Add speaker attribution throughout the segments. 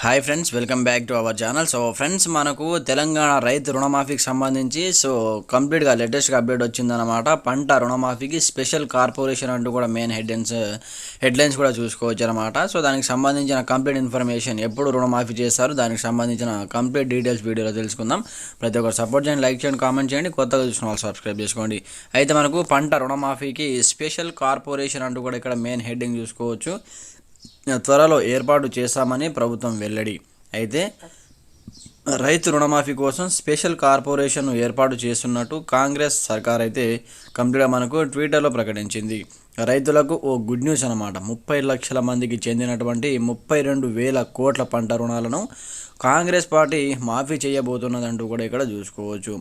Speaker 1: Hi friends welcome back to our channel so friends మనకు తెలంగాణ రైతు రుణమాఫీకి సంబంధించి సో కంప్లీట్గా లేటెస్ట్గా అప్డేట్ వచ్చిందనమాట పంట రుణమాఫీకి స్పెషల్ కార్పొరేషన్ అంటూ కూడా మెయిన్ హెడ్లైన్స్ హెడ్లైన్స్ కూడా చూసుకోవచ్చు అనమాట సో దానికి సంబంధించిన కంప్లీట్ ఇన్ఫర్మేషన్ ఎప్పుడు రుణమాఫీ చేస్తారు దానికి సంబంధించిన కంప్లీట్ డీటెయిల్స్ వీడియోలో తెలుసుకుందాం. ప్రతి ఒక్కరు సపోర్ట్ చేయండి లైక్ చేయండి కామెంట్ చేయండి. కొత్తగా చూసిన వాళ్ళు సబ్స్క్రైబ్ చేసుకోండి. అయితే మనకు పంట రుణమాఫీకి స్పెషల్ కార్పొరేషన్ అంటూ కూడా ఇక్కడ మెయిన్ హెడ్డింగ్ చూసుకోవచ్చు. త్వరలో ఏర్పాటు చేశామని ప్రభుత్వం వెల్లడి. అయితే రైతు రుణమాఫీ కోసం స్పెషల్ కార్పొరేషన్ను ఏర్పాటు చేస్తున్నట్టు కాంగ్రెస్ సర్కార్ అయితే కంప్లీట్గా మనకు ట్విట్టర్లో ప్రకటించింది. రైతులకు ఓ గుడ్ న్యూస్ అనమాట ముప్పై లక్షల మందికి చెందినటువంటి ముప్పై రెండు వేల కోట్ల పంట రుణాలను కాంగ్రెస్ పార్టీ మాఫీ చేయబోతున్నదంటూ కూడా ఇక్కడ చూసుకోవచ్చు.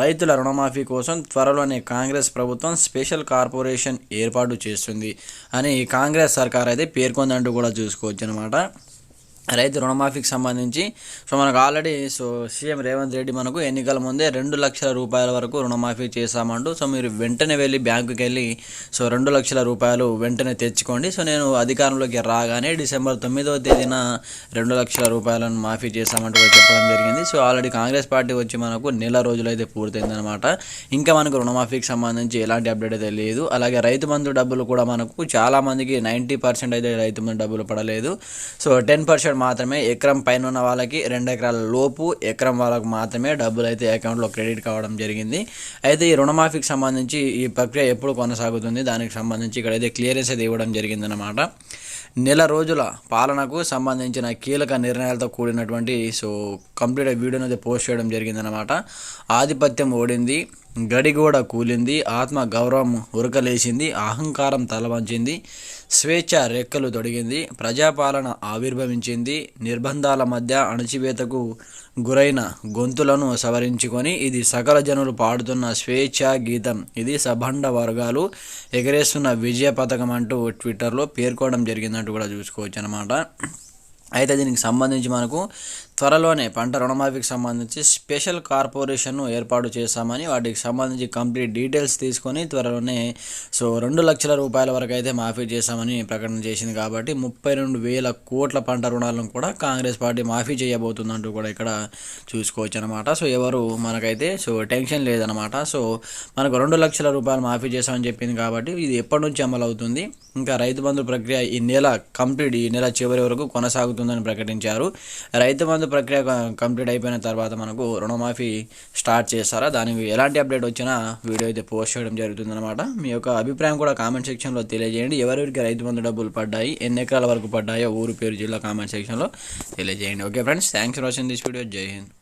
Speaker 1: రైతుల రుణమాఫీ కోసం త్వరలోనే కాంగ్రెస్ ప్రభుత్వం స్పెషల్ కార్పొరేషన్ ఏర్పాటు చేస్తుంది అని కాంగ్రెస్ సర్కార్ అయితే పేర్కొందంటూ కూడా చూసుకోవచ్చు అనమాట రైతు రుణమాఫీకి సంబంధించి. సో మనకు already so CM Revanth Reddy మనకు ఎన్నికల ముందే రెండు లక్షల రూపాయల వరకు రుణమాఫీ చేశామంటూ సో మీరు వెంటనే వెళ్ళి బ్యాంకుకి వెళ్ళి సో రెండు లక్షల రూపాయలు వెంటనే తెచ్చుకోండి. సో నేను అధికారంలోకి రాగానే డిసెంబర్ తొమ్మిదవ తేదీన రెండు లక్షల రూపాయలను మాఫీ చేశామంటూ చెప్పడం జరిగింది. సో ఆల్రెడీ కాంగ్రెస్ పార్టీ వచ్చి మనకు నెల రోజులు అయితే పూర్తయిందనమాట. ఇంకా మనకు రుణమాఫీకి సంబంధించి ఎలాంటి అప్డేట్ అయితే లేదు. అలాగే రైతు బంధు డబ్బులు కూడా మనకు చాలా మందికి నైంటీ పర్సెంట్ అయితే రైతు బంధు డబ్బులు పడలేదు. సో టెన్ పర్సెంట్ మాత్రమే ఎకరం పైన ఉన్న వాళ్ళకి రెండు ఎకరాల లోపు ఎకరం వాళ్ళకు మాత్రమే డబ్బులు అయితే అకౌంట్లో క్రెడిట్ కావడం జరిగింది. అయితే ఈ రుణమాఫీకి సంబంధించి ఈ ప్రక్రియ ఎప్పుడు కొనసాగుతుంది? దానికి సంబంధించి ఇక్కడైతే క్లియరెన్స్ అయితే ఇవ్వడం జరిగిందనమాట నెల రోజుల పాలనకు సంబంధించిన కీలక నిర్ణయాలతో కూడినటువంటి సో కంప్లీట్ వీడియోని అయితే పోస్ట్ చేయడం జరిగిందనమాట ఆధిపత్యం ఓడింది. గడిగోడ కూలింది ఆత్మ గౌరవం ఉరకలేసింది అహంకారం తలవంచింది స్వేచ్ఛ రెక్కలు తొడిగింది ప్రజాపాలన ఆవిర్భవించింది నిర్బంధాల మధ్య అణచివేతకు గురైన గొంతులను సవరించుకొని ఇది సకల జనులు పాడుతున్న స్వేచ్ఛ గీతం. ఇది సభండ వర్గాలు ఎగరేస్తున్న విజయ పథకం అంటూ ట్విట్టర్లో పేర్కోవడం జరిగిందంటూ కూడా చూసుకోవచ్చు అనమాట అయితే దీనికి సంబంధించి మనకు త్వరలోనే పంట రుణమాఫీకి సంబంధించి స్పెషల్ కార్పొరేషన్ను ఏర్పాటు చేశామని వాటికి సంబంధించి కంప్లీట్ డీటెయిల్స్ తీసుకొని త్వరలోనే సో రెండు లక్షల రూపాయల వరకు అయితే మాఫీ చేశామని ప్రకటన చేసింది కాబట్టి ముప్పై రెండు వేల కోట్ల పంట రుణాలను కూడా కాంగ్రెస్ పార్టీ మాఫీ చేయబోతుందంటూ కూడా ఇక్కడ చూసుకోవచ్చు అనమాట సో ఎవరు మనకైతే సో టెన్షన్ లేదనమాట సో మనకు రెండు లక్షల రూపాయలు మాఫీ చేశామని చెప్పింది కాబట్టి ఇది ఎప్పటి నుంచి అమలు అవుతుంది ఇంకా రైతు బంధు ప్రక్రియ ఈ నెల కంప్లీట్ ఈ నెల చివరి వరకు కొనసాగుతుందని ప్రకటించారు. రైతు బంధు ప్రక్రియ కంప్లీట్ అయిపోయిన తర్వాత మనకు రుణమాఫీ స్టార్ట్ చేస్తారా? దానికి ఎలాంటి అప్డేట్ వచ్చినా వీడియో అయితే పోస్ట్ చేయడం జరుగుతుందన్నమాట. మీ యొక్క అభిప్రాయం కూడా కామెంట్ సెక్షన్లో తెలియజేయండి. ఎవరెవరికి రైతు బంధు డబ్బులు పడ్డాయి ఎన్ని ఎకరాల వరకు పడ్డాయో ఊరు పేరు జిల్లా కామెంట్ సెక్షన్లో తెలియజేయండి. Okay friends thanks for watching this video. Jai Hind.